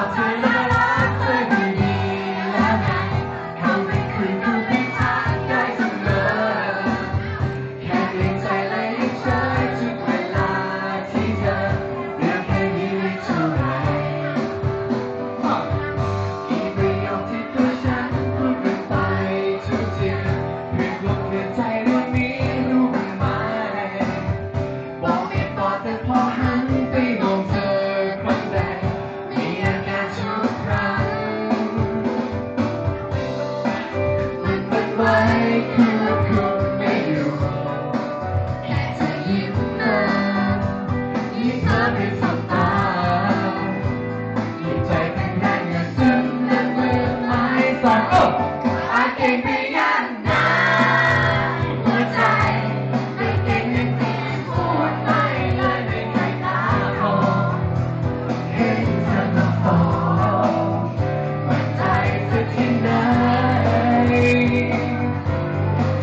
好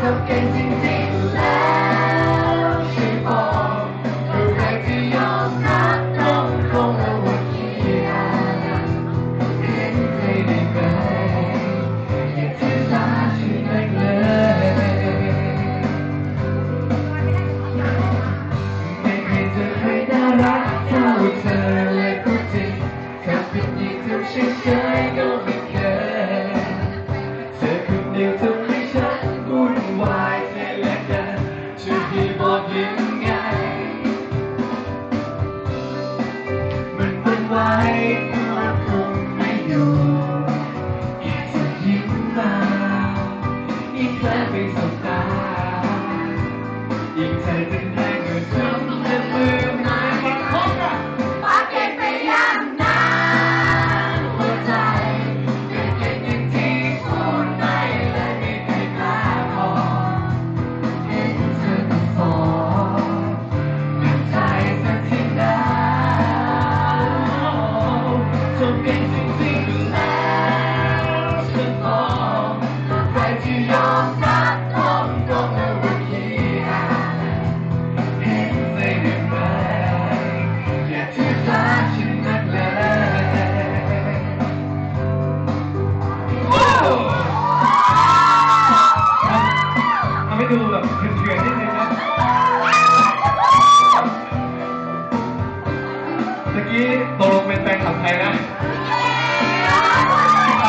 How can you be? ฉันเคยก็ไม่เคยเธอคนเดียวทำให้ฉันวุ่นวายเธอและกันช่วยพี่บอกยังไง มันวุ่นวายควบคุมไม่อยู่แค่ยิ้มมาอีกแค่ไม่สบตายิ่งเธอเป็นแรงก็ทำให้มือ amazing thing.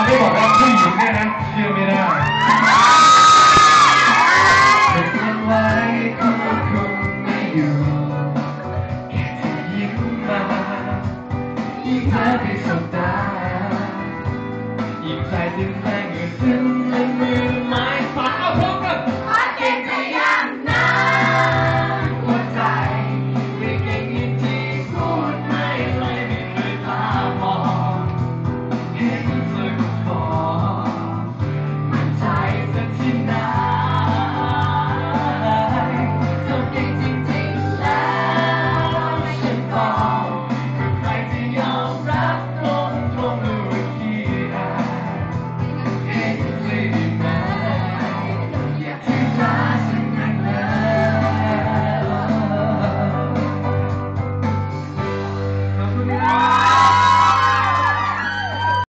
ได้บอกว่าผู้หญิงเนี่ยนะเชื่อไม่ได้เก็บมันไว้ก็คงไม่อยู่แค่เธอยิ้มมายิ่เธอที่สบตายิ่ใจดึงงยู่ซึ้งในมือไม้ฝาเอาพบกับพอเก่งใยังนาหัวใจไม่เก่งยิ่ที่พูดไม่เลยไม่เคยตามอง